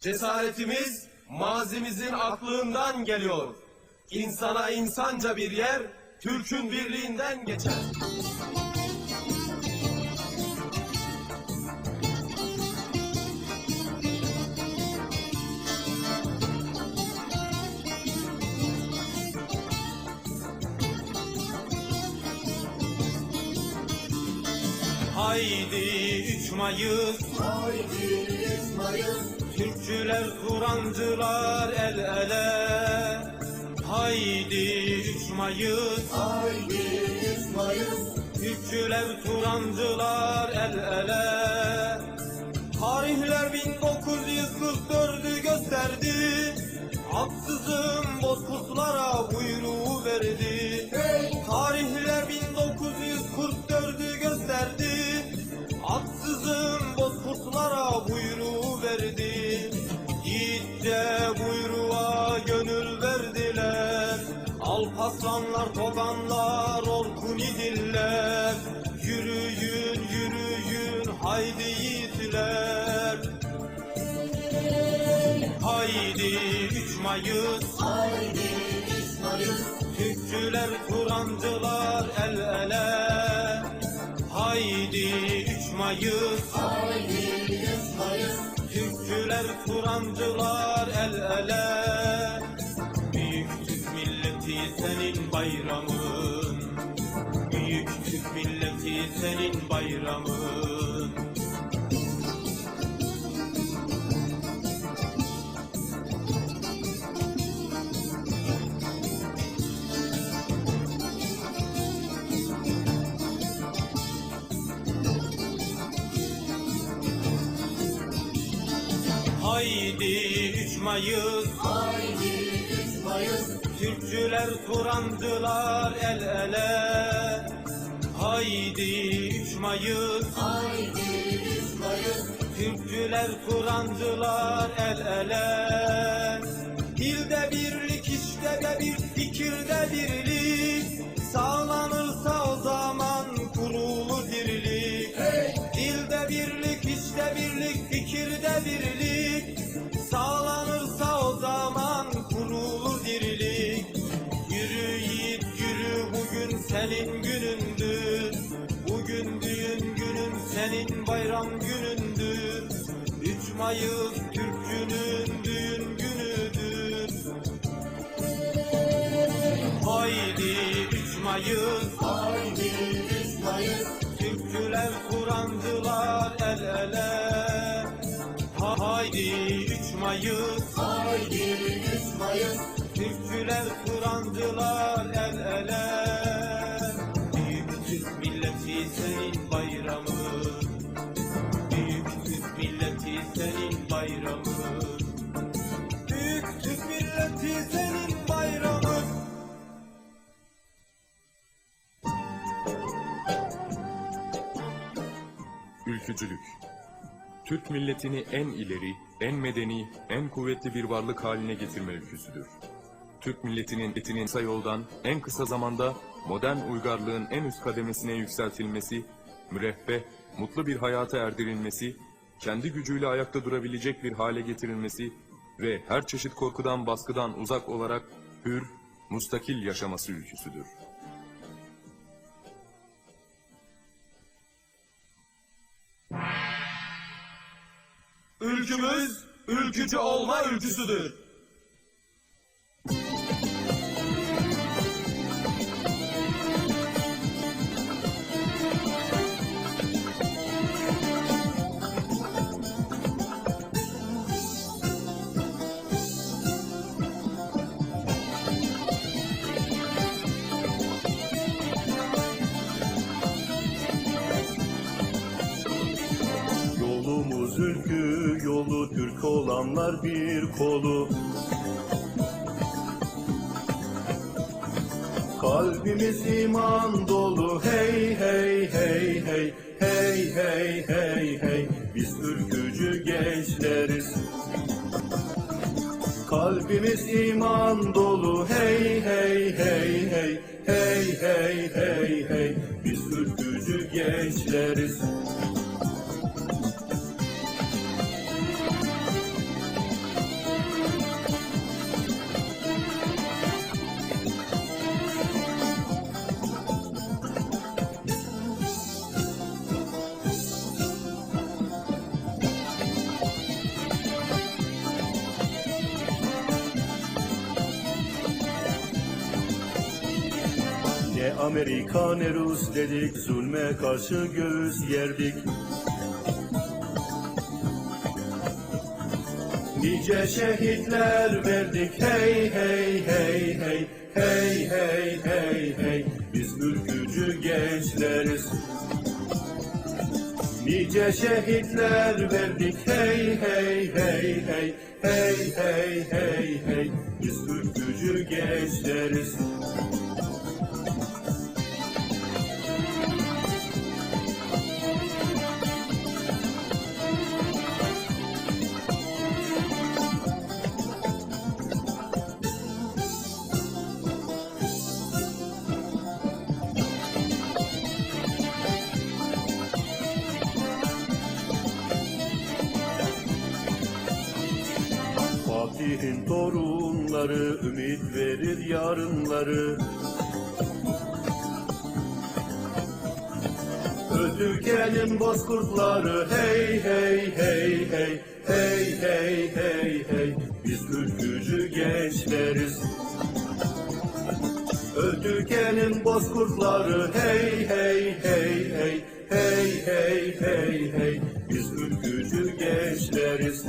Cesaretimiz mazimizin aklından geliyor. İnsana insanca bir yer Türk'ün birliğinden geçer. Haydi 3 Mayıs Haydi Mayıs, Türkçüler, Turancılar el ele. Haydi 3 Mayıs haydi Mayıs, Türkçüler, Turancılar el ele. Tarihler 1944'ü gösterdi. Haksızım bozkurtlara buyruğu verdi Alpaslanlar, toganlar, orkun idiller Yürüyün, yürüyün, haydi yiğitler. Haydi 3 Mayıs. Haydi Mayıs, Türkçüler, Turancılar el ele. Haydi 3 Mayıs. Haydi Mayıs, Türkçüler, Turancılar el ele senin bayramın. Büyük Türk milleti senin bayramın. Haydi 3 Mayıs. Haydi Mayıs, Türkçüler, Turancılar el ele. Haydi 3 Mayıs haydi Mayıs, Türkçüler, Turancılar el ele. Dilde birlik, işte de bir fikirde birlik. Sağlanırsa o zaman Mayıs Türk'ünün düğün günüdür. Haydi 3 Mayıs haydi Mayıs, Türkçüler, Kur'ancılar el ele. Ha- Haydi 3 Mayıs haydi Mayıs, Türkçüler, Kur'ancılar el ele. Büyük Türk milleti senin Ülkücülük Türk milletini en ileri, en medeni, en kuvvetli bir varlık haline getirme ülküsüdür. Türk milletinin etinin kısa yoldan en kısa zamanda modern uygarlığın en üst kademesine yükseltilmesi, müreffeh, mutlu bir hayata erdirilmesi, kendi gücüyle ayakta durabilecek bir hale getirilmesi ve her çeşit korkudan baskıdan uzak olarak hür, mustakil yaşaması ülküsüdür. Ülkümüz ülkücü olma ülküsüdür. Ülkü, yolu Türk olanlar bir kolu. Kalbimiz iman dolu hey hey hey hey hey hey hey hey biz ülkücü gençleriz. Kalbimiz iman dolu hey hey hey hey hey hey hey hey biz ülkücü gençleriz. Amerikan Rus dedik Zulme karşı göğüs gerdik Nice şehitler verdik hey hey hey hey Hey hey hey hey Biz ülkücü gençleriz Nice şehitler verdik hey hey hey hey Hey hey hey hey Biz ülkücü gençleriz yarınları Öldü bozkurtları hey hey hey hey Hey hey hey hey biz ülkücü gençleriz Öldü gelin bozkurtları hey hey hey hey Hey hey hey hey biz ülkücü gençleriz